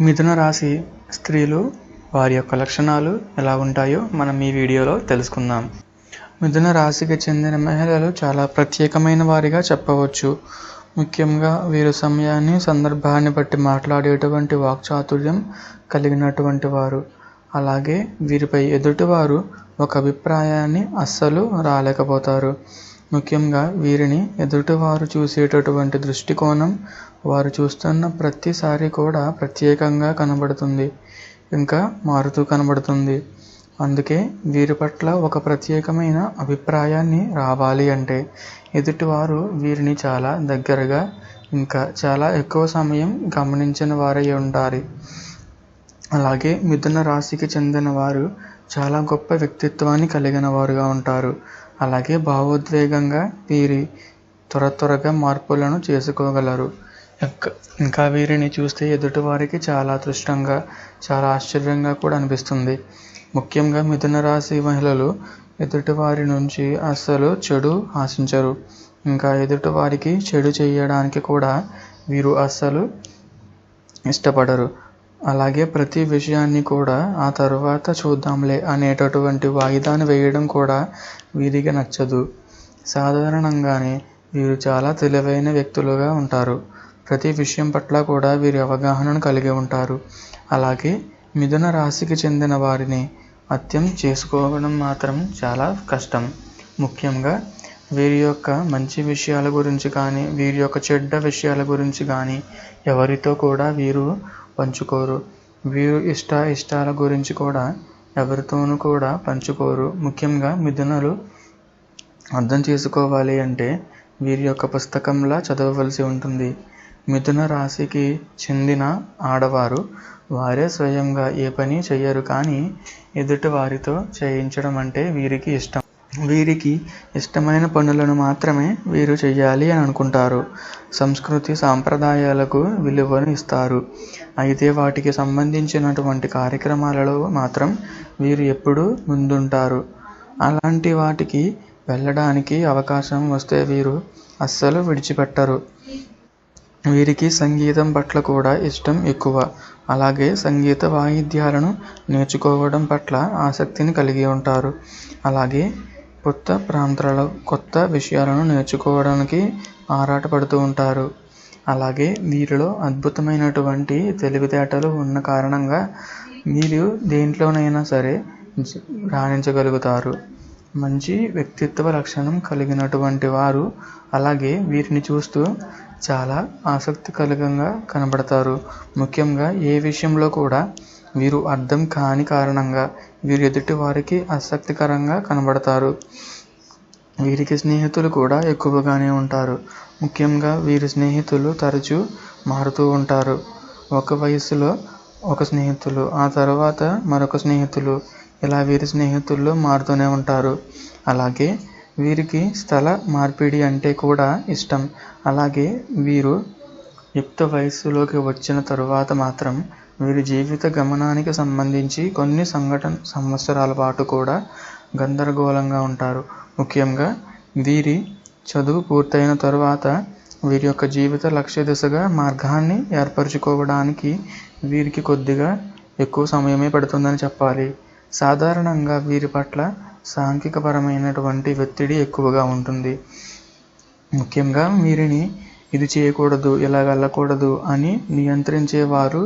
మిథున రాశి స్త్రీలు వారి యొక్క లక్షణాలు ఎలా ఉంటాయో మనం ఈ వీడియోలో తెలుసుకుందాం. మిథున రాశికి చెందిన మహిళలు చాలా ప్రత్యేకమైన వారిగా చెప్పవచ్చు. ముఖ్యంగా వీరు సమయాన్ని సందర్భాన్ని బట్టి మాట్లాడేటువంటి వాక్చాతుర్యం కలిగినటువంటి వారు. అలాగే వీరిపై ఎదుటివారు ఒక అభిప్రాయాన్ని అస్సలు రాలేకపోతారు. ముఖ్యంగా వీరిని ఎదుటివారు చూసేటటువంటి దృష్టికోణం వారు చూస్తున్న ప్రతిసారి కూడా ప్రత్యేకంగా కనబడుతుంది ఇంకా మారుతూ కనబడుతుంది. అందుకే వీరి పట్ల ఒక ప్రత్యేకమైన అభిప్రాయాన్ని రావాలి అంటే ఎదుటివారు వీరిని చాలా దగ్గరగా ఇంకా చాలా ఎక్కువ సమయం గమనించిన వారై ఉండాలి. అలాగే మిథున రాశికి చెందిన వారు చాలా గొప్ప వ్యక్తిత్వాన్ని కలిగిన వారుగా ఉంటారు. అలాగే భావోద్వేగంగా వీరి త్వర త్వరగా మార్పులను చేసుకోగలరు. ఇంకా ఇంకా వీరిని చూస్తే ఎదుటివారికి చాలా అదృష్టంగా చాలా ఆశ్చర్యంగా కూడా అనిపిస్తుంది. ముఖ్యంగా మిథున రాశి మహిళలు ఎదుటివారి నుంచి అస్సలు చెడు ఆశించరు. ఇంకా ఎదుటివారికి చెడు చేయడానికి కూడా వీరు అస్సలు ఇష్టపడరు. అలాగే ప్రతి విషయాన్ని కూడా ఆ తర్వాత చూద్దాంలే అనేటటువంటి వాయిదాన్ని వేయడం కూడా వీరికి నచ్చదు. సాధారణంగానే వీరు చాలా తెలివైన వ్యక్తులుగా ఉంటారు. ప్రతి విషయం పట్ల కూడా వీరి అవగాహనను కలిగి ఉంటారు. అలాగే మిథున రాశికి చెందిన వారిని అత్యం చేసుకోవడం మాత్రం చాలా కష్టం. ముఖ్యంగా వీరి యొక్క మంచి విషయాల గురించి కానీ వీరి యొక్క చెడ్డ విషయాల గురించి కానీ ఎవరితో కూడా వీరు పంచుకోరు. వీరు ఇష్ట ఇష్టాల గురించి కూడా ఎవరితోనూ కూడా పంచుకోరు. ముఖ్యంగా మిథునలు అర్థం చేసుకోవాలి అంటే వీరి యొక్క పుస్తకంలా చదవవలసి ఉంటుంది. మిథున రాశికి చెందిన ఆడవారు వారే స్వయంగా ఏ పని చెయ్యరు కానీ ఎదుటి వారితో చేయించడం అంటే వీరికి ఇష్టం. వీరికి ఇష్టమైన పనులను మాత్రమే వీరు చేయాలి అని అనుకుంటారు. సంస్కృతి సాంప్రదాయాలకు విలువను ఇస్తారు. అయితే వాటికి సంబంధించినటువంటి కార్యక్రమాలలో మాత్రం వీరు ఎప్పుడూ ముందుంటారు. అలాంటి వాటికి వెళ్ళడానికి అవకాశం వస్తే వీరు అస్సలు విడిచిపెట్టరు. వీరికి సంగీతం పట్ల కూడా ఇష్టం ఎక్కువ. అలాగే సంగీత వాయిద్యాలను నేర్చుకోవడం పట్ల ఆసక్తిని కలిగి ఉంటారు. అలాగే కొత్త ప్రాంతాలలో కొత్త విషయాలను నేర్చుకోవడానికి ఆరాటపడుతూ ఉంటారు. అలాగే వీరిలో అద్భుతమైనటువంటి తెలివితేటలు ఉన్న కారణంగా వీరు దేంట్లోనైనా సరే రాణించగలుగుతారు. మంచి వ్యక్తిత్వ లక్షణం కలిగినటువంటి వారు అలాగే వీరిని చూస్తూ చాలా ఆసక్తికరంగా కనబడతారు. ముఖ్యంగా ఏ విషయంలో కూడా వీరు అర్థం కాని కారణంగా వీరు ఎదుటి వారికి ఆసక్తికరంగా కనబడతారు. వీరికి స్నేహితులు కూడా ఎక్కువగానే ఉంటారు. ముఖ్యంగా వీరి స్నేహితులు తరచూ మారుతూ ఉంటారు. ఒక వయసులో ఒక స్నేహితులు ఆ తర్వాత మరొక స్నేహితులు ఇలా వీరి స్నేహితుల్లో మారుతూనే ఉంటారు. అలాగే వీరికి స్థల మార్పిడి అంటే కూడా ఇష్టం. అలాగే వీరు యుక్త వయస్సులోకి వచ్చిన తరువాత మాత్రం వీరి జీవిత గమనానికి సంబంధించి కొన్ని సంఘటన సంవత్సరాల పాటు కూడా గందరగోళంగా ఉంటారు. ముఖ్యంగా వీరి చదువు పూర్తయిన తరువాత వీరి యొక్క జీవిత లక్ష్య దిశగా మార్గాన్ని ఏర్పరచుకోవడానికి వీరికి కొద్దిగా ఎక్కువ సమయమే పడుతుందని చెప్పాలి. సాధారణంగా వీరి పట్ల సాంఘికపరమైనటువంటి ఒత్తిడి ఎక్కువగా ఉంటుంది. ముఖ్యంగా వీరిని ఇది చేయకూడదు ఇలా వెళ్ళకూడదు అని నియంత్రించేవారు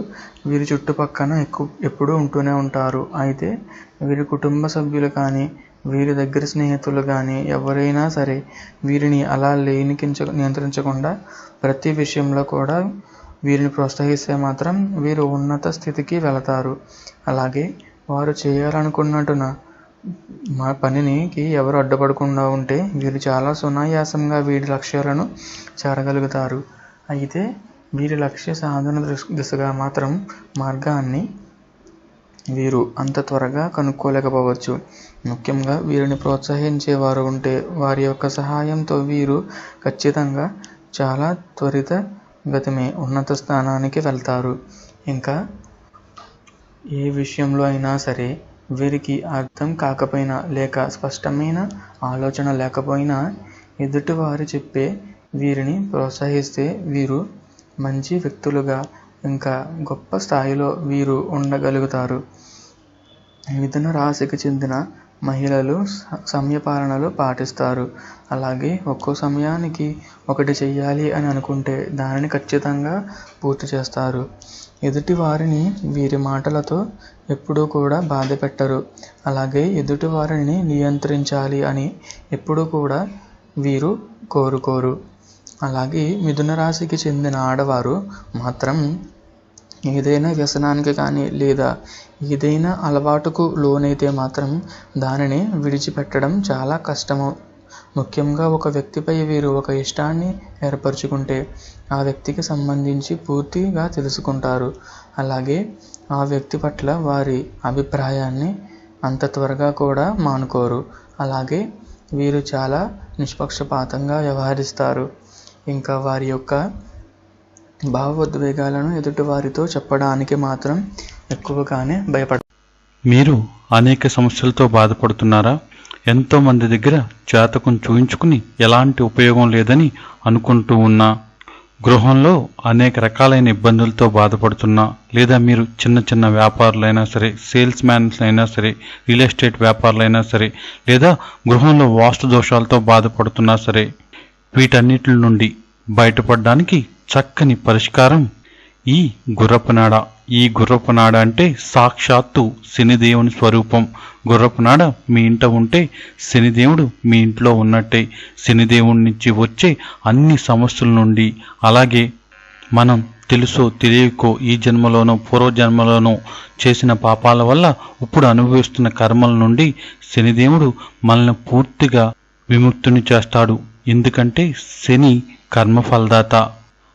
వీరి చుట్టుపక్కన ఎక్కువ ఎప్పుడూ ఉంటూనే ఉంటారు. అయితే వీరి కుటుంబ సభ్యులు కానీ వీరి దగ్గర స్నేహితులు కానీ ఎవరైనా సరే వీరిని అలా లేనికించ నియంత్రించకుండా ప్రతి విషయంలో కూడా వీరిని ప్రోత్సహిస్తే మాత్రం వీరు ఉన్నత స్థితికి వెళతారు. అలాగే వారు చేయాలనుకున్నట్టున మా పనికి ఎవరు అడ్డుపడకుండా ఉంటే వీరు చాలా సునాయాసంగా వీరి లక్ష్యాలను చేరగలుగుతారు. అయితే వీరి లక్ష్య సాధన దిశగా మాత్రం మార్గాన్ని వీరు అంత త్వరగా కనుక్కోలేకపోవచ్చు. ముఖ్యంగా వీరిని ప్రోత్సహించేవారు ఉంటే వారి యొక్క సహాయంతో వీరు ఖచ్చితంగా చాలా త్వరిత గతమే ఉన్నత స్థానానికి వెళ్తారు. ఇంకా ఏ విషయంలో అయినా సరే వీరికి అర్థం కాకపోయినా లేక స్పష్టమైన ఆలోచన లేకపోయినా ఎదుటివారు చెప్పే వీరిని ప్రోత్సహిస్తే వీరు మంచి వ్యక్తులుగా ఇంకా గొప్ప స్థాయిలో వీరు ఉండగలుగుతారు. మిథున రాశికి చెందిన మహిళలు స- సమయపాలనలు పాటిస్తారు. అలాగే ఒక్కో సమయానికి ఒకటి చెయ్యాలి అని అనుకుంటే దానిని ఖచ్చితంగా పూర్తి చేస్తారు. ఎదుటి వారిని వీరి మాటలతో ఎప్పుడూ కూడా బాధ పెట్టరు. అలాగే ఎదుటి వారిని నియంత్రించాలి అని ఎప్పుడూ కూడా వీరు కోరుకోరు. అలాగే మిథున రాశికి చెందిన ఆడవారు మాత్రం ఏదైనా వ్యసనానికి కానీ లేదా ఏదైనా అలవాటుకు లోనైతే మాత్రం దానిని విడిచిపెట్టడం చాలా కష్టము. ముఖ్యంగా ఒక వ్యక్తిపై వీరు ఒక ఇష్టాన్ని ఏర్పరచుకుంటే ఆ వ్యక్తికి సంబంధించి పూర్తిగా తెలుసుకుంటారు. అలాగే ఆ వ్యక్తి పట్ల వారి అభిప్రాయాన్ని అంత త్వరగా కూడా మానుకోరు. అలాగే వీరు చాలా నిష్పక్షపాతంగా వ్యవహరిస్తారు. ఇంకా వారి యొక్క భావోద్వేగాలను ఎదుటివారితో చెప్పడానికి మాత్రం ఎక్కువగానే భయపడ మీరు అనేక సమస్యలతో బాధపడుతున్నారా? ఎంతో మంది దగ్గర జాతకం చూయించుకుని ఎలాంటి ఉపయోగం లేదని అనుకుంటూ ఉన్నా. గృహంలో అనేక రకాలైన ఇబ్బందులతో బాధపడుతున్నా. లేదా మీరు చిన్న చిన్న వ్యాపారులైనా సరే సేల్స్ మ్యాన్స్ అయినా సరే రియల్ ఎస్టేట్ వ్యాపారులైనా సరే లేదా గృహంలో వాస్తు దోషాలతో బాధపడుతున్నా సరే వీటన్నిటి నుండి బయటపడడానికి చక్కని పరిష్కారం. ఈ గుర్రపునాడ ఈ గుర్రపునాడ అంటే సాక్షాత్తు శనిదేవుని స్వరూపం. గుర్రపునాడ మీ ఇంట ఉంటే శనిదేవుడు మీ ఇంట్లో ఉన్నట్టే. శనిదేవుడి నుంచి వచ్చే అన్ని సమస్యల నుండి. అలాగే మనం తెలుసో తెలియకో ఈ జన్మలోనో పూర్వజన్మలోనో చేసిన పాపాల వల్ల ఇప్పుడు అనుభవిస్తున్న కర్మల నుండి శనిదేవుడు మనల్ని పూర్తిగా విముక్తుని చేస్తాడు. ఎందుకంటే శని కర్మఫలదాత.